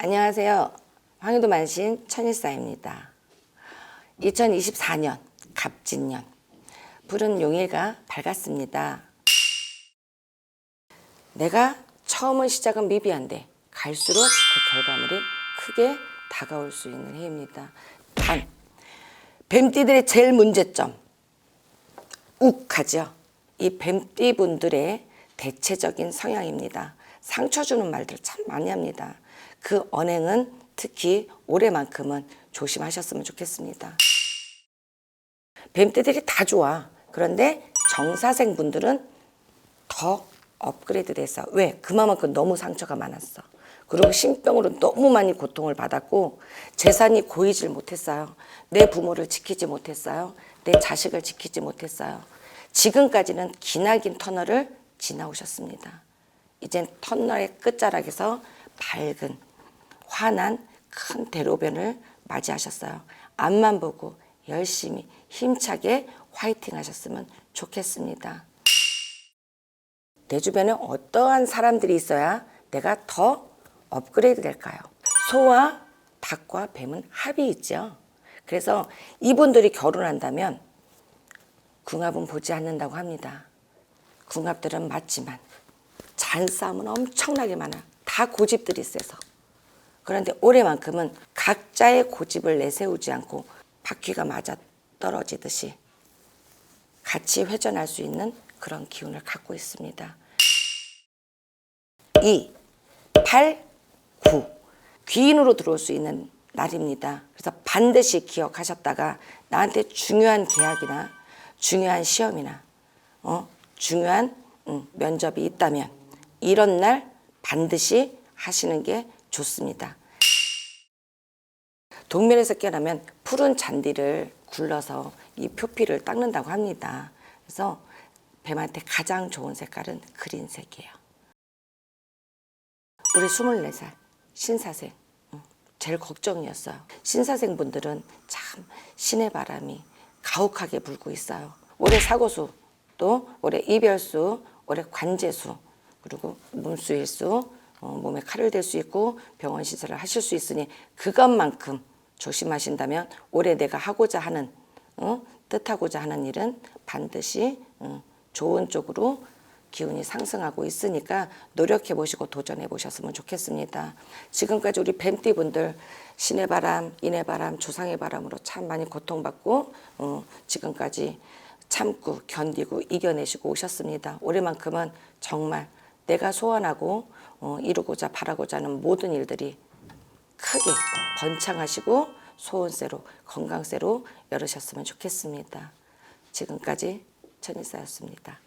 안녕하세요. 황유도 만신 천일사입니다. 2024년 갑진년 푸른 용일가 밝았습니다. 내가 처음은 시작은 미비한데 갈수록 그 결과물이 크게 다가올 수 있는 해입니다. 단 뱀띠들의 제일 문제점 욱하죠. 이 뱀띠 분들의 대체적인 성향입니다. 상처 주는 말들 참 많이 합니다. 그 언행은 특히 올해만큼은 조심하셨으면 좋겠습니다. 뱀띠들이 다 좋아. 그런데 정사생 분들은 더 업그레이드 돼서 왜? 그만큼 너무 상처가 많았어. 그리고 신병으로 너무 많이 고통을 받았고 재산이 고이질 못했어요. 내 부모를 지키지 못했어요. 내 자식을 지키지 못했어요. 지금까지는 기나긴 터널을 지나오셨습니다. 이젠 터널의 끝자락에서 밝은 환한 큰 대로변을 맞이하셨어요. 앞만 보고 열심히 힘차게 화이팅 하셨으면 좋겠습니다. 내 주변에 어떠한 사람들이 있어야 내가 더 업그레이드 될까요? 소와 닭과 뱀은 합이 있죠. 그래서 이분들이 결혼한다면 궁합은 보지 않는다고 합니다. 궁합들은 맞지만 잔싸움은 엄청나게 많아. 다 고집들이 세서. 그런데 올해만큼은 각자의 고집을 내세우지 않고 바퀴가 맞아 떨어지듯이 같이 회전할 수 있는 그런 기운을 갖고 있습니다. 2, 8, 9. 귀인으로 들어올 수 있는 날입니다. 그래서 반드시 기억하셨다가 나한테 중요한 계약이나 중요한 시험이나 어, 중요한 음, 면접이 있다면 이런 날 반드시 하시는 게 좋습니다. 동면에서 깨어나면 푸른 잔디를 굴러서 이 표피를 닦는다고 합니다. 그래서 뱀한테 가장 좋은 색깔은 그린색이에요. 우리 24살 신사생 응, 제일 걱정이었어요. 신사생 분들은 참 신의 바람이 가혹하게 불고 있어요. 올해 사고수 또 올해 이별수 올해 관제수 그리고 문수일 수 어, 몸에 칼을 댈 수 있고 병원 시설을 하실 수 있으니 그것만큼 조심하신다면 올해 내가 하고자 하는 어, 뜻하고자 하는 일은 반드시 어, 좋은 쪽으로 기운이 상승하고 있으니까 노력해 보시고 도전해 보셨으면 좋겠습니다. 지금까지 우리 뱀띠 분들 신의 바람, 인의 바람, 조상의 바람으로 참 많이 고통받고 어, 지금까지 참고 견디고 이겨내시고 오셨습니다. 올해만큼은 정말 내가 소원하고 어, 이루고자 바라고자 하는 모든 일들이 크게 번창하시고 소원세로 건강세로 열으셨으면 좋겠습니다. 지금까지 천일사였습니다.